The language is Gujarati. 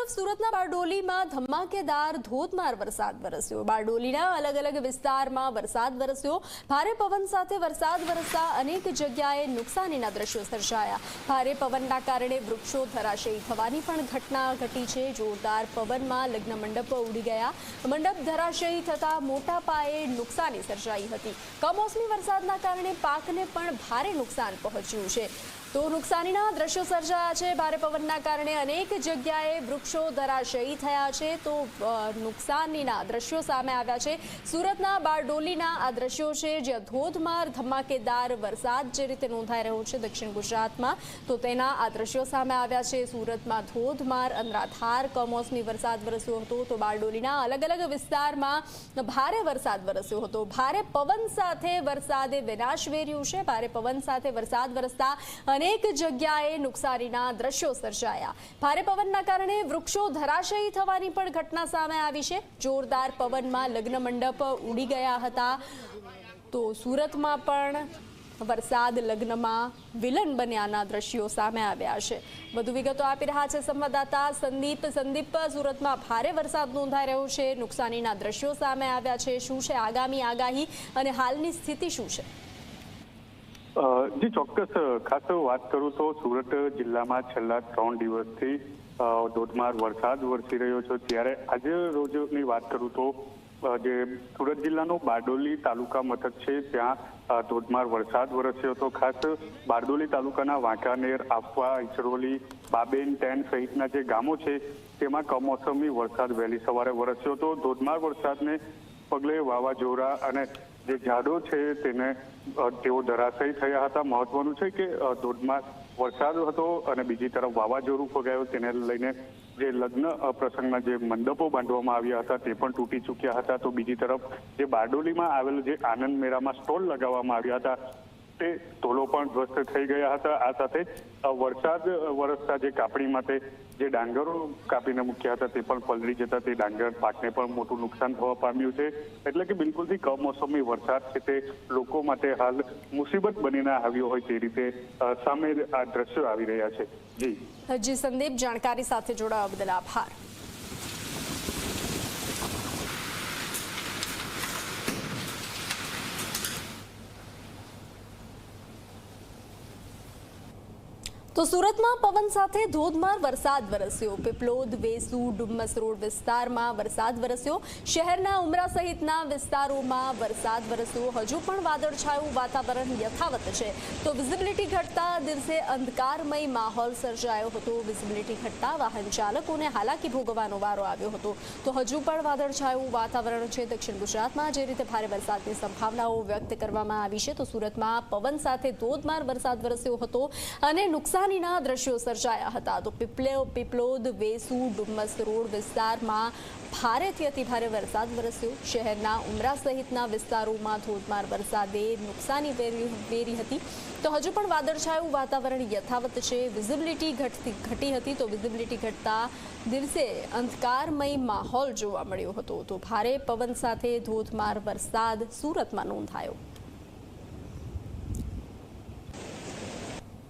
તરફ સુરતના બારડોલીમાં ધમાકેદાર ધોધમાર વરસાદ વરસ્યો. બારડોલીના અલગ અલગ વિસ્તારમાં વરસાદ વરસ્યો. ભારે પવન સાથે વરસાદ વરસતા અનેક જગ્યાએ નુકસાનીના દ્રશ્યો સર્જાયા. ભારે પવનના કારણે વૃક્ષો ધરાશયી થવાની પણ ઘટના ઘટી છે. જોરદાર પવનમાં લગ્ન મંડપ ઉડી ગયા. મંડપ ધરાશયી થતા મોટા પાયે નુકસાની સર્જાઈ હતી. કમોસમી વરસાદના કારણે પાકને પણ ભારે નુકસાન પહોંચ્યું છે. તો નુકસાનીના દ્રશ્યો સર્જાયા છે. ભારે પવનના કારણે અનેક જગ્યાએ વૃક્ષો ધરાશયી થયા છે. તો નુકસાનીના દ્રશ્યો સામે આવ્યા છે. સુરતના બારડોલીના આ દ્રશ્યો છે, જ્યાં ધોધમાર ધમાકેદાર વરસાદ જે રીતે નોંધાઈ રહ્યો છે દક્ષિણ ગુજરાતમાં, તો તેના આ દ્રશ્યો સામે આવ્યા છે. સુરતમાં ધોધમાર અનરાધાર કમોસમી વરસાદ વરસ્યો હતો. તો બારડોલીના અલગ અલગ વિસ્તારમાં ભારે વરસાદ વરસ્યો હતો. ભારે પવન સાથે વરસાદે વિનાશ વેર્યું છે. ભારે પવન સાથે વરસાદ વરસતા અનેક જગ્યાએ નુકસાનીના દ્રશ્યો સર્જાયા. ભારે પવનના કારણે વૃક્ષો ધરાશયી થવાની પણ ઘટના સામે આવી છે. જોરદાર પવનમાં લગ્ન મંડપ ઉડી ગયા હતા. તો સુરતમાં પણ વરસાદ લગ્નમાં વિલન બન્યાના દ્રશ્યો સામે આવ્યા છે. વધુ વિગતો આપી રહ્યા છે સંવાદદાતા સંદીપ. સંદીપ, સુરતમાં ભારે વરસાદ નોંધાઈ રહ્યો છે. નુકસાનીના દ્રશ્યો સામે આવ્યા છે. શું છે આગામી આગાહી અને હાલની સ્થિતિ શું છે? જી, ચોક્કસ ખાસ વાત કરું તો સુરત જિલ્લામાં છેલ્લા ત્રણ દિવસથી ધોધમાર વરસાદ વરસી રહ્યો છે. ત્યારે આજે રોજની વાત કરું તો જે સુરત જિલ્લાનો બારડોલી તાલુકા મથક છે, ત્યાં ધોધમાર વરસાદ વરસ્યો હતો. ખાસ બારડોલી તાલુકાના વાંકાનેર, આફવા ઇચરોલી બાબેન, ટેન સહિતના જે ગામો છે, તેમાં કમોસમી વરસાદ વહેલી સવારે વરસ્યો હતો. ધોધમાર વરસાદને પગલે વાવાઝોડા અને જે ઝાડો છે તેને તેઓ ધરાશયી થયા હતા. મહત્વનું છે કે ધોધમાં વરસાદ હતો અને બીજી તરફ વાવાઝોડું ફગાયું. તેને લઈને જે લગ્ન પ્રસંગના જે મંડપો બાંધવામાં આવ્યા હતા તે પણ તૂટી ચૂક્યા હતા. તો બીજી તરફ જે બારડોલીમાં આવેલ જે આનંદ મેળામાં સ્ટોલ લગાવવામાં આવ્યા હતા તે તોલો પણ ધ્વસ્ત થઈ ગયા હતા. આ સાથે વરસાદ વરસતા જે કાપણી માટે જે ડાંગરો કાપીને મૂક્યા હતા તે પણ પલળી જતા. તે ડાંગર પાકને પણ મોટું નુકસાન થવા પામ્યું છે. એટલે કે બિલકુલથી કમોસમી વરસાદ છે તે લોકો માટે હાલ મુસીબત બનીને આવ્યો હોય તે રીતે સામે આ દ્રશ્યો આવી રહ્યા છે. જી. જી, સંદીપ, જાણકારી સાથે જોડાવા બદલ આભાર. તો સુરતમાં પવન સાથે ધોધમાર વરસાદ વરસ્યો. પીપલોદ, વેસુ, ડુમ્મસ રોડ વિસ્તારમાં વરસાદ વરસ્યો. શહેરના ઉમરા સહિતના વિસ્તારોમાં વરસાદ વરસ્યો. હજુ પણ વાદળછાયું વાતાવરણ યથાવત છે. તો વિઝિબિલિટી ઘટતા દિવસે અંધકારમય માહોલ સર્જાયો હતો. વિઝિબિલિટી ઘટતા વાહન ચાલકોને હાલાકી ભોગવવાનો વારો આવ્યો હતો. તો હજુ પણ વાદળછાયું વાતાવરણ છે દક્ષિણ ગુજરાતમાં. જે રીતે ભારે વરસાદની સંભાવનાઓ વ્યક્ત કરવામાં આવી છે, તો સુરતમાં પવન સાથે ધોધમાર વરસાદ વરસ્યો હતો અને નુકસાનીના દ્રશ્યો સર્જાયા હતા. તો પીપલે પીપલોદ વેસુ, ડુમ્મસ રોડ વિસ્તારમાં ભારેથી અતિભારે વરસાદ વરસ્યો. શહેરના ઉમરા સહિતના વિસ્તારોમાં ધોધમાર વરસાદે નુકસાની વેરી હતી. તો હજુ પણ વાદળછાયું વાતાવરણ યથાવત છે. વિઝિબિલિટી ઘટતી ઘટી હતી તો વિઝિબિલિટી ઘટતા દિવસે અંધકારમય માહોલ જોવા મળ્યો હતો. તો ભારે પવન સાથે ધોધમાર વરસાદ સુરતમાં નોંધાયો.